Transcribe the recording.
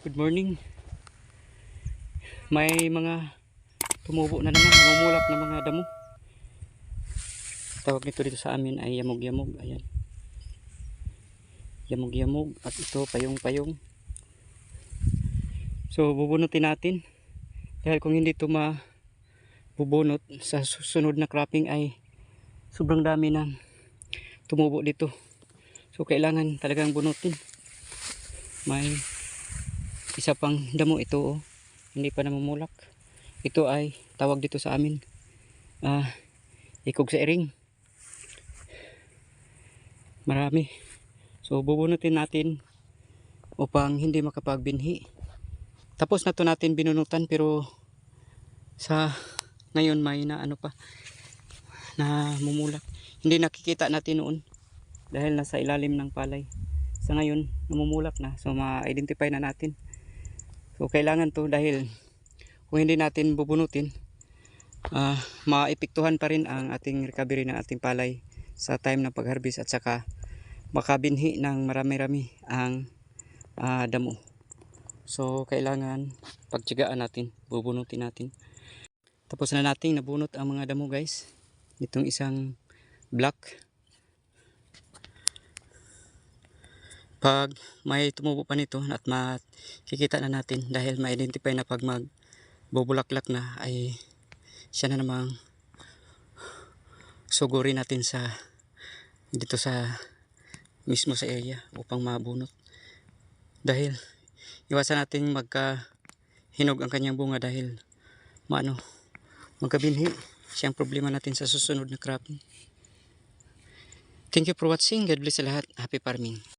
Good morning. May mga tumubo na naman, namumulak na mga damo. Tawag nito dito sa amin ay yamog-yamog. Ayan. Yamog-yamog. At ito, payong-payong. So, bubunutin natin. Dahil kung hindi ito mabubunot sa susunod na cropping ay sobrang dami ng tumubo dito. So, kailangan talagang bunutin. May isa pang damo ito oh. Hindi pa namumulak. Ito ay tawag dito sa amin. Ah, ikog sa iring. Marami. So bubunutin natin upang hindi makapagbinhi. Tapos na to natin binunutan pero sa ngayon may na ano pa na mumulak. Hindi nakikita natin noon dahil nasa ilalim ng palay. Sa ngayon namumulak na so ma-identify na natin. So kailangan to dahil kung hindi natin bubunutin ah maepektuhan pa rin ang ating recovery ng ating palay sa time ng pag-harvest at saka makabinhi ng marami-rami ang ah, damo. So kailangan pagtiyagaan natin, bubunutin natin. Tapos na nating nabunot ang mga damo guys. Itong isang block. Pag may tumubo pa nito at makikita na natin dahil ma-identify na pag mag bubulaklak na ay siya na namang sugurin natin sa dito sa mismo sa area upang mabunot. Dahil iwasan natin magka hinog ang kanyang bunga dahil maano magkabinhi siyang problema natin sa susunod na cropping thank you for watching. God bless sa lahat. Happy farming